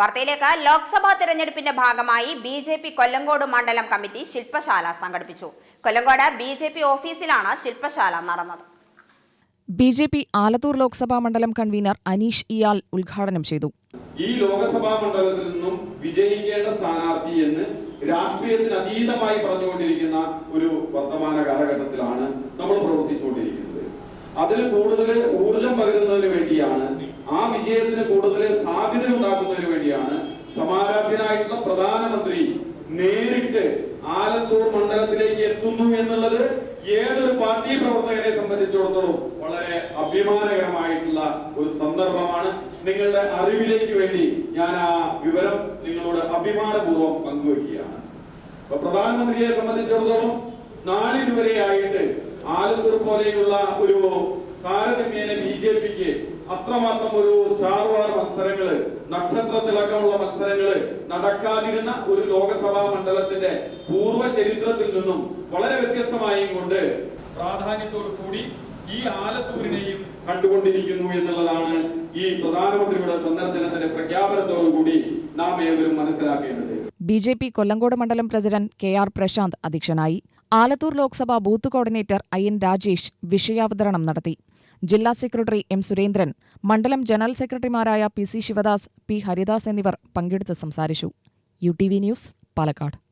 വാർത്തയിലേക്ക് ലോക്സഭാ തെരഞ്ഞെടുപ്പിന്റെ ഭാഗമായി ബി ജെ പി കൊല്ലങ്കോട് മണ്ഡലം കമ്മിറ്റി ശില്പശാല സംഘടിപ്പിച്ചു. കൊല്ലങ്കോട് ബി ജെ പി ഓഫീസിലാണ് ശില്പശാല നടന്നത്. B J P Alathur Lok Sabha മണ്ഡലം കൺവീനർ അനീഷ് ഇയാൽ ഉദ്ഘാടനം ചെയ്തു. ഈ ലോക്സഭാ മണ്ഡലത്തിൽ നിന്നും വിജയിക്കേണ്ട സ്ഥാനാർത്ഥി എന്ന് രാഷ്ട്രീയത്തിന് അതീതമായി പറഞ്ഞുകൊണ്ടിരിക്കുന്ന ഒരു വർത്തമാന കാലഘട്ടത്തിലാണ് നമ്മൾ പ്രവർത്തിച്ചുകൊണ്ടിരിക്കുന്നത്. അതിന് കൂടുതൽ ഊർജം പകരുന്നതിന് വേണ്ടിയാണ് ആ വിജയത്തിന് കൂടുതൽ സാധ്യത സമാരാധ്യനായിട്ടുള്ള പ്രധാനമന്ത്രി നേരിട്ട് ആലത്തൂർ മണ്ഡലത്തിലേക്ക് എത്തുന്നു എന്നുള്ളത് ഏതൊരു പാർട്ടി പ്രവർത്തകരെ സംബന്ധിച്ചിടത്തോളം വളരെ അഭിമാനകരമായിട്ടുള്ള ഒരു സന്ദർഭമാണ്. നിങ്ങളുടെ അറിവിലേക്ക് വേണ്ടി ഞാൻ ആ വിവരം നിങ്ങളോട് അഭിമാനപൂർവം പങ്കുവെക്കുകയാണ് അപ്പൊ പ്രധാനമന്ത്രിയെ സംബന്ധിച്ചിടത്തോളം നാളിതുവരെയായിട്ട് ആലത്തൂർ പോലെയുള്ള ഒരു താരതമ്യേന ബി ജെ പിക്ക് അത്രമാത്രം ഒരു സ്റ്റാർ വാർ മത്സരങ്ങൾ നക്ഷത്ര തിളക്കമുള്ള മത്സരങ്ങൾ നടക്കാതിരുന്ന ഒരു ലോകസഭാ മണ്ഡലത്തിന്റെ പൂർവ ചരിത്രത്തിൽ നിന്നും വളരെ വ്യത്യസ്തമായും കൊണ്ട് പ്രാധാന്യത്തോടു കൂടി ഈ ആലത്തൂരിനെയും കണ്ടുകൊണ്ടിരിക്കുന്നു എന്നുള്ളതാണ് ഈ പ്രധാനമന്ത്രിയുടെ സന്ദർശനത്തിന്റെ പ്രഖ്യാപനത്തോടു കൂടി നാം ഏവരും മനസ്സിലാക്കേണ്ടത്. ബി ജെ പി കൊല്ലങ്കോട് മണ്ഡലം പ്രസിഡന്റ് കെ ആർ പ്രശാന്ത് അധ്യക്ഷനായി. Alathur Lok Sabha booth coordinator I N Rajesh വിഷയാവതരണം നടത്തി. ജില്ലാ സെക്രട്ടറി എം സുരേന്ദ്രൻ മണ്ഡലം ജനറൽ സെക്രട്ടറിമാരായ P C Sivadas P Haridas എന്നിവർ പങ്കെടുത്ത് സംസാരിച്ചു. U T V news Palakkad.